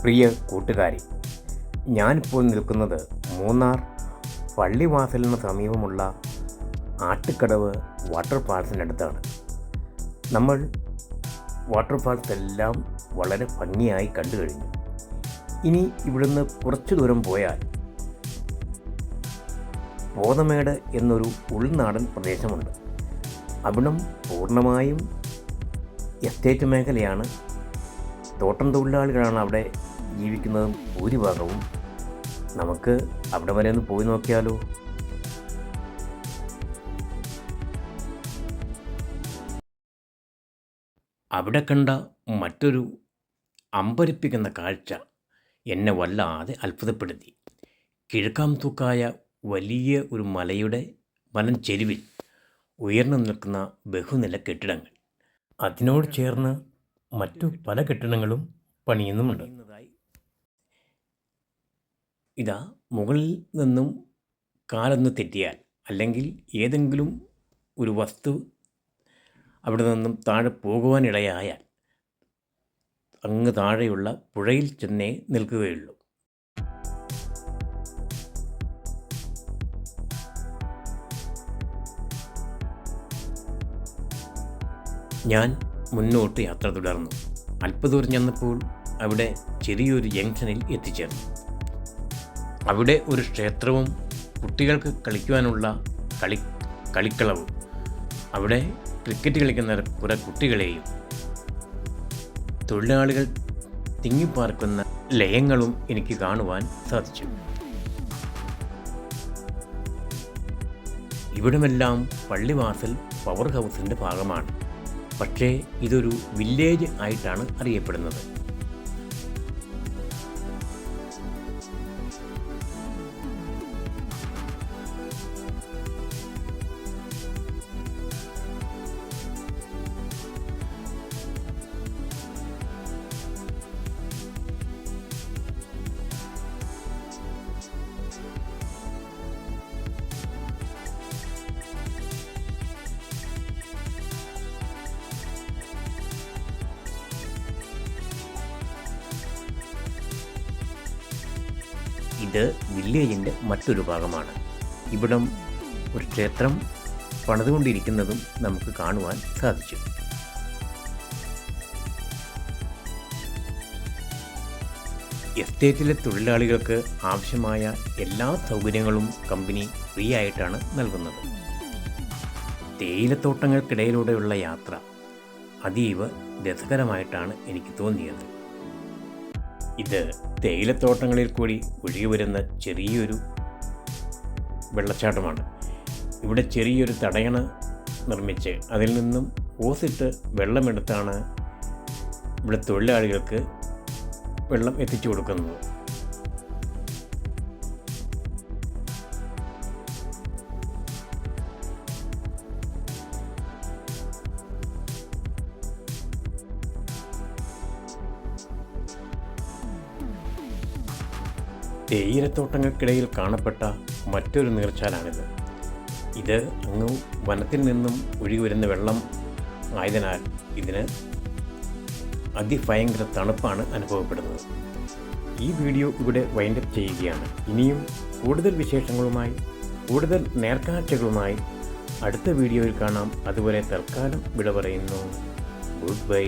പ്രിയ കൂട്ടുകാരി ഞാനിപ്പോൾ നിൽക്കുന്നത് മൂന്നാർ പള്ളിവാസലിന് സമീപമുള്ള ആട്ടുക്കടവ് വാട്ടർ ഫാൾസിനടുത്താണ് നമ്മൾ വാട്ടർ ഫാൾസ് എല്ലാം വളരെ ഭംഗിയായി കണ്ടു കഴിഞ്ഞു. ഇനി ഇവിടുന്ന് കുറച്ചു ദൂരം പോയാൽ ബോധമേട് എന്നൊരു ഉൾനാടൻ പ്രദേശമുണ്ട്. അവിടം പൂർണമായും എസ്റ്റേറ്റ് മേഖലയാണ്. തോട്ടം തൊഴിലാളികളാണ് അവിടെ ജീവിക്കുന്നതും ഭൂരിഭാഗവും. നമുക്ക് അവിടെ വരെ ഒന്ന് പോയി നോക്കിയാലോ? അവിടെ കണ്ട മറ്റൊരു അമ്പരിപ്പിക്കുന്ന കാഴ്ച എന്നെ വല്ലാതെ അത്ഭുതപ്പെടുത്തി. കിഴക്കാം തൂക്കായ വലിയ ഒരു മലയുടെ വനം ചെരുവിൽ ഉയർന്നു നിൽക്കുന്ന ബഹുനില കെട്ടിടങ്ങൾ. അതിനോട് ചേർന്ന് മറ്റു പല കെട്ടിടങ്ങളും പണിയുന്നുമുണ്ട്. ഇതാ മുകളിൽ നിന്നും കാലൊന്ന് തെറ്റിയാൽ അല്ലെങ്കിൽ ഏതെങ്കിലും ഒരു വസ്തു അവിടെ നിന്നും താഴെ പോകുവാനിടയായാൽ അങ്ങ് താഴെയുള്ള പുഴയിൽ ചെന്നേ നിൽക്കുകയുള്ളൂ. ഞാൻ മുന്നോട്ട് യാത്ര തുടർന്നു. അല്പദൂരം ചെന്നപ്പോൾ അവിടെ ചെറിയൊരു ജംഗ്ഷനിൽ എത്തിച്ചേർന്നു. അവിടെ ഒരു ക്ഷേത്രവും കുട്ടികൾക്ക് കളിക്കുവാനുള്ള കളി കളിക്കളവും. അവിടെ ക്രിക്കറ്റ് കളിക്കുന്ന കുറേ കുട്ടികളെയും തൊഴിലാളികൾ തിങ്ങിപ്പാർക്കുന്ന ലയങ്ങളും എനിക്ക് കാണുവാൻ സാധിച്ചു. ഇവിടമെല്ലാം പള്ളിവാസൽ പവർ ഹൗസിന്റെ ഭാഗമാണ്. പക്ഷേ ഇതൊരു വില്ലേജ് ആയിട്ടാണ് അറിയപ്പെടുന്നത്. ഇത് വില്ലേജിന്റെ മറ്റൊരു ഭാഗമാണ്. ഇവിടം ഒരു ക്ഷേത്രം പണിതുകൊണ്ടിരിക്കുന്നതും നമുക്ക് കാണുവാൻ സാധിച്ചു. എസ്റ്റേറ്റിലെ തൊഴിലാളികൾക്ക് ആവശ്യമായ എല്ലാ സൗകര്യങ്ങളും കമ്പനി ഫ്രീ ആയിട്ടാണ് നൽകുന്നത്. തേയിലത്തോട്ടങ്ങൾക്കിടയിലൂടെയുള്ള യാത്ര അതീവ രസകരമായിട്ടാണ് എനിക്ക് തോന്നിയത്. ഇത് തേയിലത്തോട്ടങ്ങളിൽ കൂടി ഒഴുകി വരുന്ന ചെറിയൊരു വെള്ളച്ചാട്ടമാണ്. ഇവിടെ ചെറിയൊരു തടയണ നിർമ്മിച്ച് അതിൽ നിന്നും ഓസിട്ട് വെള്ളമെടുത്താണ് ഇവിടെ തൊഴിലാളികൾക്ക് വെള്ളം എത്തിച്ചു കൊടുക്കുന്നത്. തേയിലത്തോട്ടങ്ങൾക്കിടയിൽ കാണപ്പെട്ട മറ്റൊരു നീർച്ചാലാണിത്. ഇത് അങ്ങ് വനത്തിൽ നിന്നും ഒഴുകി വരുന്ന വെള്ളം ആയതിനാൽ ഇതിന് അതിഭയങ്കര തണുപ്പാണ് അനുഭവപ്പെടുന്നത്. ഈ വീഡിയോ ഇവിടെ വൈൻഡപ്പ് ചെയ്യുകയാണ്. ഇനിയും കൂടുതൽ വിശേഷങ്ങളുമായി കൂടുതൽ നേർക്കാഴ്ചകളുമായി അടുത്ത വീഡിയോയിൽ കാണാം. അതുപോലെ തൽക്കാലം വിട പറയുന്നു. Good bye